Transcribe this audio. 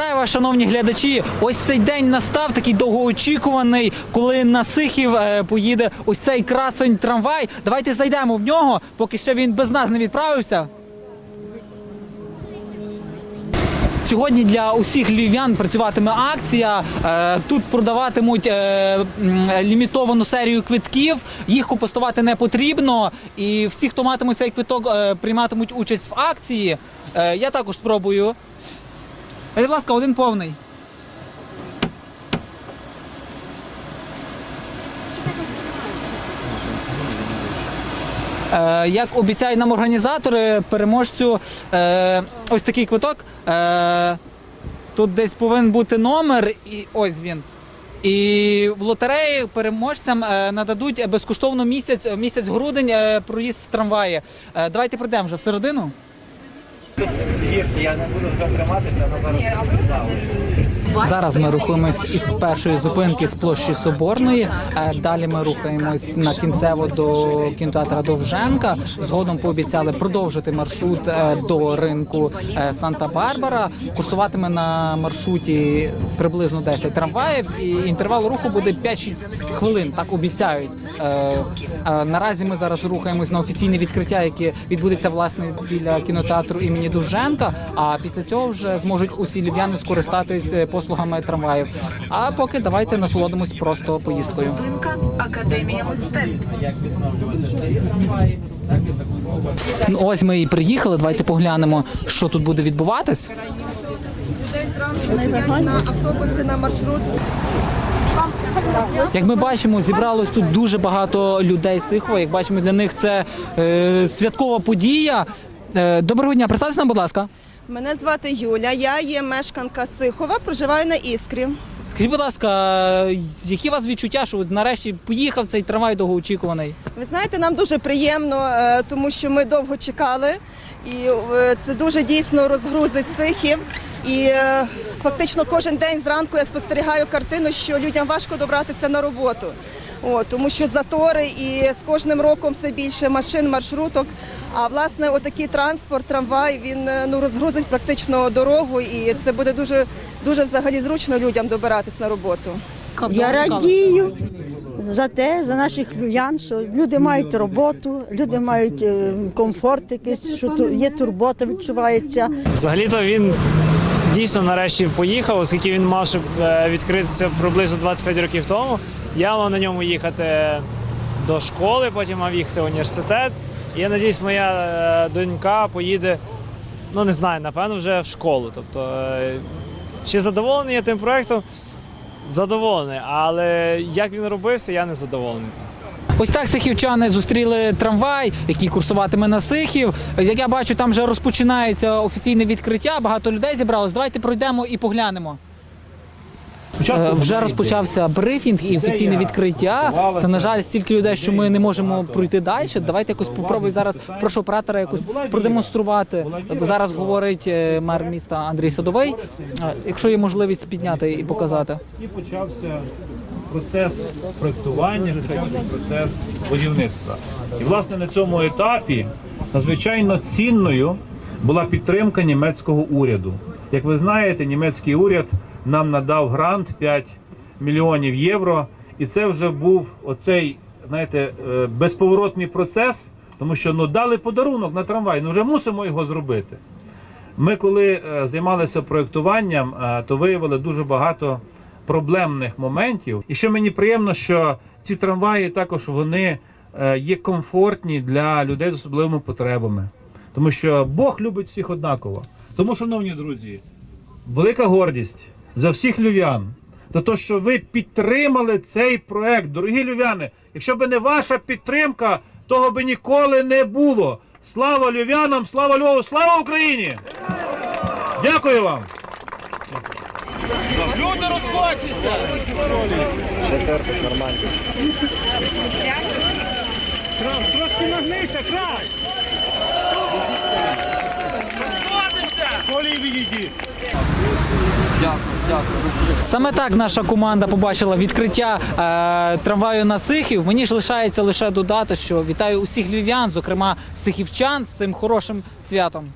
Вітаю вас, шановні глядачі. Ось цей день настав, такий довгоочікуваний, коли на Сихів е, поїде ось цей красень трамвай. Давайте зайдемо в нього, поки ще він без нас не відправився. Сьогодні для усіх львів'ян працюватиме акція. Е, Тут продаватимуть е, лімітовану серію квитків. Їх компостувати не потрібно. І всі, хто матимуть цей квиток, прийматимуть участь в акції. Я також спробую. Будь ласка, один повний. Е, Як обіцяють нам організатори, переможцю е, ось такий квиток. Е, тут десь повинен бути номер, і ось він. І в лотереї переможцям е, нададуть безкоштовно місяць, місяць грудень е, проїзд в трамваї. Е, давайте прийдемо вже всередину. Вірте, я не буду вже триматися, але зараз. Зараз ми рухаємось із першої зупинки з площі Соборної. Е, Далі ми рухаємось на кінцево до кінотеатра Довженка. Згодом пообіцяли продовжити маршрут е, до ринку е, Санта-Барбара. Курсуватиме на маршруті приблизно 10 трамваїв, і інтервал руху буде 5-6 хвилин. Так обіцяють. Наразі ми зараз рухаємось на офіційне відкриття, яке відбудеться власне біля кінотеатру імені Довженка. А після цього вже зможуть усі львів'яни скористатись е, послугами трамваїв. А поки давайте насолодимось просто поїздкою. Академія мистецтв. Ну, Ось ми і приїхали. Давайте поглянемо, що тут буде відбуватись. на автобуси на маршрут. Як ми бачимо, зібралось тут дуже багато людей з Сихова. Як бачимо, для них це е, святкова подія. Е, доброго дня, представтеся нам, будь ласка. Мене звати Юля, я є мешканка Сихова, проживаю на Іскрі. Скажіть, будь ласка, які у вас відчуття, що от нарешті поїхав цей трамвай довгоочікуваний? Ви знаєте, нам дуже приємно, е, тому що ми довго чекали, і е, це дуже дійсно розгрузить Сихів. І е, фактично кожен день зранку я спостерігаю картину, що людям важко добратися на роботу. О, тому що затори і з кожним роком все більше машин, маршруток. А власне, отакий транспорт, трамвай, він е, ну розгрузить практично дорогу, і це буде дуже дуже взагалі зручно людям добиратись на роботу. Я радію за те, за наших львів'ян, що люди мають роботу, люди мають е, комфорт якийсь, що є турбота, відчувається. Взагалі-то він дійсно нарешті поїхав, оскільки він мав е, відкритися приблизно 25 років тому. Я мав на ньому їхати до школи, потім мав їхати в університет. Я надіюсь, моя е, донька поїде, ну не знаю, напевно, вже в школу. Тобто, е, чи задоволений я тим проектом? Задоволений, але як він робився, я не задоволений. Ось так сихівчани зустріли трамвай, який курсуватиме на Сихів. Як я бачу, там вже розпочинається офіційне відкриття. Багато людей зібралось. Давайте пройдемо і поглянемо. Е, Вже розпочався брифінг і офіційне відкриття. Та на жаль, стільки людей, що ми не можемо пройти далі. Давайте якось попробуй зараз. Прошу оператора якось продемонструвати. Зараз говорить е, мер міста Андрій Садовий. Е, Якщо є можливість підняти і показати. і почався процес проєктування, почався процес будівництва. І власне на цьому етапі надзвичайно цінною була підтримка німецького уряду. Як ви знаєте, німецький уряд нам надав грант 5 мільйонів євро, і це вже був оцей, знаєте, е, безповоротний процес, тому що ну дали подарунок на трамвай, ну вже мусимо його зробити. Ми, коли е, займалися проєктуванням, е, то виявили дуже багато проблемних моментів. І що мені приємно, що ці трамваї також вони е, є комфортні для людей з особливими потребами. Тому що Бог любить всіх однаково. Тому, шановні друзі, велика гордість за всіх львів'ян, за те, що ви підтримали цей проект. Дорогі львів'яни, якщо б не ваша підтримка, того би ніколи не було. Слава львів'янам, слава Львову, слава Україні! Дякую вам! Саме так наша команда побачила відкриття е, трамваю на Сихів. Мені ж лишається лише додати, що вітаю усіх львів'ян, зокрема сихівчан, з цим хорошим святом.